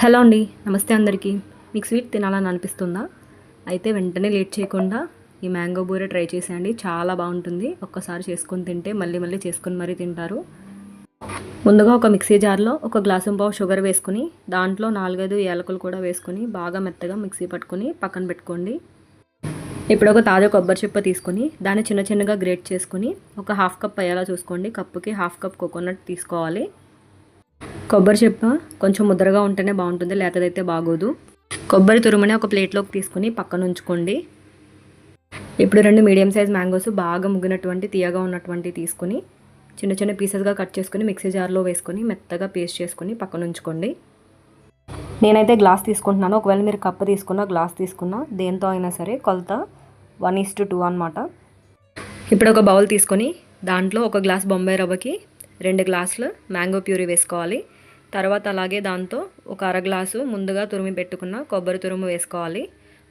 Hello అండి నమస్తే అందరికీ. మీకు స్వీట్ తినాలని అనిపిస్తుందా? అయితే వెంటనే లేట్ చేయకుండా ఈ మ్యాంగో బూరే ట్రై చేసేయండి. చాలా బాగుంటుంది. ఒక్కసారి చేసుకొని తింటే మళ్ళీ మళ్ళీ చేసుకొని మరీ తింటారు. ముందుగా ఒక మిక్సీ జార్లో ఒక గ్లాసు పావు షుగర్ వేసుకుని దాంట్లో నాలుగైదు యాలకులు కూడా వేసుకుని బాగా మెత్తగా మిక్సీ పట్టుకొని పక్కన పెట్టుకోండి. ఇప్పుడు ఒక తాజా కొబ్బరి చిప్ప తీసుకొని దాన్ని చిన్న చిన్నగా గ్రేట్ చేసుకుని ఒక హాఫ్ కప్ అయ్యేలా చూసుకోండి. కప్పుకి హాఫ్ కప్ కోకోనట్ తీసుకోవాలి. కొబ్బరి చిప్ప కొంచెం ముద్రగా ఉంటేనే బాగుంటుంది లేతదైతే బాగోదు. కొబ్బరి తురుమని ఒక ప్లేట్లోకి తీసుకుని పక్కన ఉంచుకోండి. ఇప్పుడు రెండు మీడియం సైజ్ మ్యాంగోస్ బాగా ముగ్గినటువంటి తీయగా ఉన్నటువంటి తీసుకుని చిన్న చిన్న పీసెస్గా కట్ చేసుకుని మిక్సీ జార్లో వేసుకొని మెత్తగా పేస్ట్ చేసుకుని పక్కన ఉంచుకోండి. నేనైతే గ్లాస్ తీసుకుంటున్నాను. ఒకవేళ మీరు కప్పు తీసుకున్నా గ్లాస్ తీసుకున్నా దేంతో అయినా సరే కొలత వన్ ఈస్ టు టూ అనమాట ఇప్పుడు ఒక బౌల్ తీసుకొని దాంట్లో ఒక గ్లాస్ బొంబాయి రవ్వకి రెండు గ్లాసులు మ్యాంగో ప్యూరీ వేసుకోవాలి. తర్వాత అలాగే దాంతో ఒక అర గ్లాసు ముందుగా తురిమి పెట్టుకున్న కొబ్బరి తురుము వేసుకోవాలి.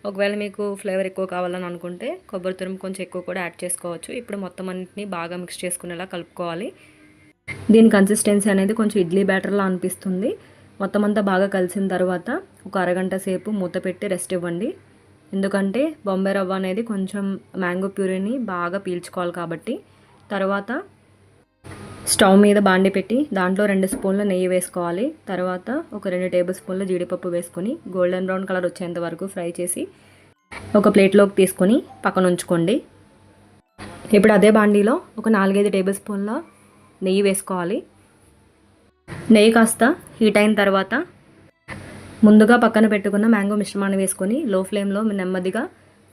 ఒకవేళ మీకు ఫ్లేవర్ ఎక్కువ కావాలని అనుకుంటే కొబ్బరి తురుము కొంచెం ఎక్కువ కూడా యాడ్ చేసుకోవచ్చు. ఇప్పుడు మొత్తం అన్నింటినీ బాగా మిక్స్ చేసుకునేలా కలుపుకోవాలి. దీని కన్సిస్టెన్సీ అనేది కొంచెం ఇడ్లీ బ్యాటర్లా అనిపిస్తుంది. మొత్తం అంతా బాగా కలిసిన తర్వాత ఒక అరగంట సేపు మూత పెట్టి రెస్ట్ ఇవ్వండి. ఎందుకంటే బొంబాయి రవ్వ అనేది కొంచెం మ్యాంగో ప్యూరీని బాగా పీల్చుకోవాలి కాబట్టి. తర్వాత స్టవ్ మీద బాండి పెట్టి దాంట్లో రెండు స్పూన్ల నెయ్యి వేసుకోవాలి. తర్వాత ఒక రెండు టేబుల్ స్పూన్ల జీడిపప్పు వేసుకొని గోల్డెన్ బ్రౌన్ కలర్ వచ్చేంత వరకు ఫ్రై చేసి ఒక ప్లేట్లోకి తీసుకొని పక్కన ఉంచుకోండి. ఇప్పుడు అదే బాండీలో ఒక నాలుగైదు టేబుల్ స్పూన్ల నెయ్యి వేసుకోవాలి. నెయ్యి కాస్త హీట్ అయిన తర్వాత ముందుగా పక్కన పెట్టుకున్న మ్యాంగో మిశ్రమాన్ని వేసుకొని లో ఫ్లేమ్లో నెమ్మదిగా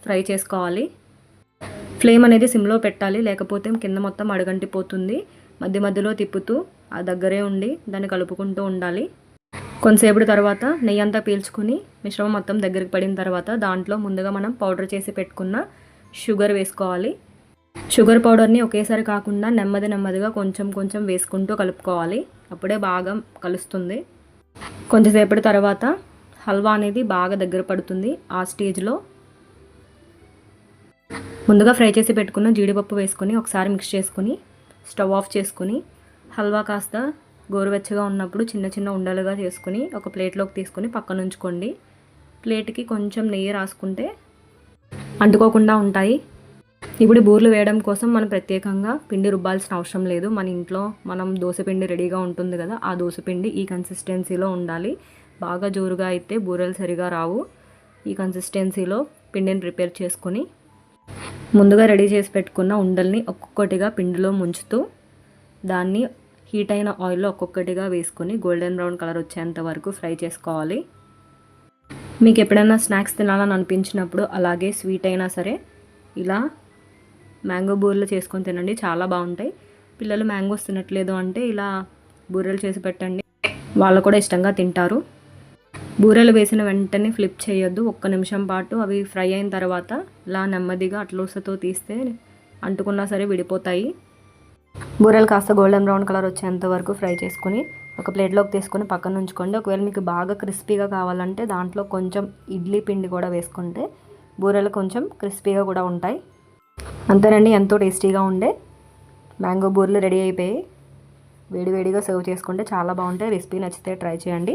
ఫ్రై చేసుకోవాలి. ఫ్లేమ్ అనేది సిమ్లో పెట్టాలి లేకపోతే కింద మొత్తం అడగంటిపోతుంది. మధ్య మధ్యలో తిప్పుతూ ఆ దగ్గరే ఉండి దాన్ని కలుపుకుంటూ ఉండాలి. కొంతసేపటి తర్వాత నెయ్యి అంతా పీల్చుకుని మిశ్రమం మొత్తం దగ్గరికి పడిన తర్వాత దాంట్లో ముందుగా మనం పౌడర్ చేసి పెట్టుకున్న షుగర్ వేసుకోవాలి. షుగర్ పౌడర్ని ఒకేసారి కాకుండా నెమ్మది నెమ్మదిగా కొంచెం కొంచెం వేసుకుంటూ కలుపుకోవాలి. అప్పుడే బాగా కలుస్తుంది. కొంచెంసేపటి తర్వాత హల్వా అనేది బాగా దగ్గర పడుతుంది ఆ స్టేజ్లో. ముందుగా ఫ్రై చేసి పెట్టుకున్న జీడిపప్పు వేసుకొని ఒకసారి మిక్స్ చేసుకుని స్టవ్ ఆఫ్ చేసుకుని హల్వా కాస్త గోరువెచ్చగా ఉన్నప్పుడు చిన్న చిన్న ఉండలుగా చేసుకుని ఒక ప్లేట్లోకి తీసుకొని పక్కన ఉంచుకోండి. ప్లేట్కి కొంచెం నెయ్యి రాసుకుంటే అంటుకోకుండా ఉంటాయి. ఇప్పుడు బూర్లు వేయడం కోసం మనం ప్రత్యేకంగా పిండి రుబ్బాల్సిన అవసరం లేదు. మన ఇంట్లో మనం దోశపిండి రెడీగా ఉంటుంది కదా ఆ దోశపిండి ఈ కన్సిస్టెన్సీలో ఉండాలి. బాగా జోరుగా అయితే బూరెలు సరిగా రావు. ఈ కన్సిస్టెన్సీలో పిండిని ప్రిపేర్ చేసుకొని ముందుగా రెడీ చేసి పెట్టుకున్న ఉండల్ని ఒక్కొక్కటిగా పిండిలో ముంచుతూ దాన్ని హీట్ అయిన ఆయిల్లో ఒక్కొక్కటిగా వేసుకొని గోల్డెన్ బ్రౌన్ కలర్ వచ్చేంత వరకు ఫ్రై చేసుకోవాలి. మీకు ఎప్పుడైనా స్నాక్స్ తినాలని అనిపించినప్పుడు అలాగే స్వీట్ అయినా సరే ఇలా మ్యాంగో బూరెలు చేసుకొని తినండి చాలా బాగుంటాయి. పిల్లలు మ్యాంగోస్ తినట్లేదు అంటే ఇలా బూరెలు చేసి పెట్టండి. వాళ్ళు కూడా ఇష్టంగా తింటారు. బూరెలు వేసిన వెంటనే ఫ్లిప్ చేయొద్దు. ఒక్క నిమిషం పాటు అవి ఫ్రై అయిన తర్వాత ఇలా నెమ్మదిగా అట్లూసతో తీస్తే అంటుకున్నా సరే విడిపోతాయి. బూరెలు కాస్త గోల్డెన్ బ్రౌన్ కలర్ వచ్చేంత వరకు ఫ్రై చేసుకుని ఒక ప్లేట్లోకి తీసుకొని పక్కన ఉంచుకోండి. ఒకవేళ మీకు బాగా క్రిస్పీగా కావాలంటే దాంట్లో కొంచెం ఇడ్లీ పిండి కూడా వేసుకుంటే బూరెలు కొంచెం క్రిస్పీగా కూడా ఉంటాయి. అంతేనండి ఎంతో టేస్టీగా ఉండే. మ్యాంగో బూరెలు రెడీ అయిపోయి వేడివేడిగా సర్వ్ చేసుకుంటే చాలా బాగుంటాయి. రెసిపీ నచ్చితే ట్రై చేయండి.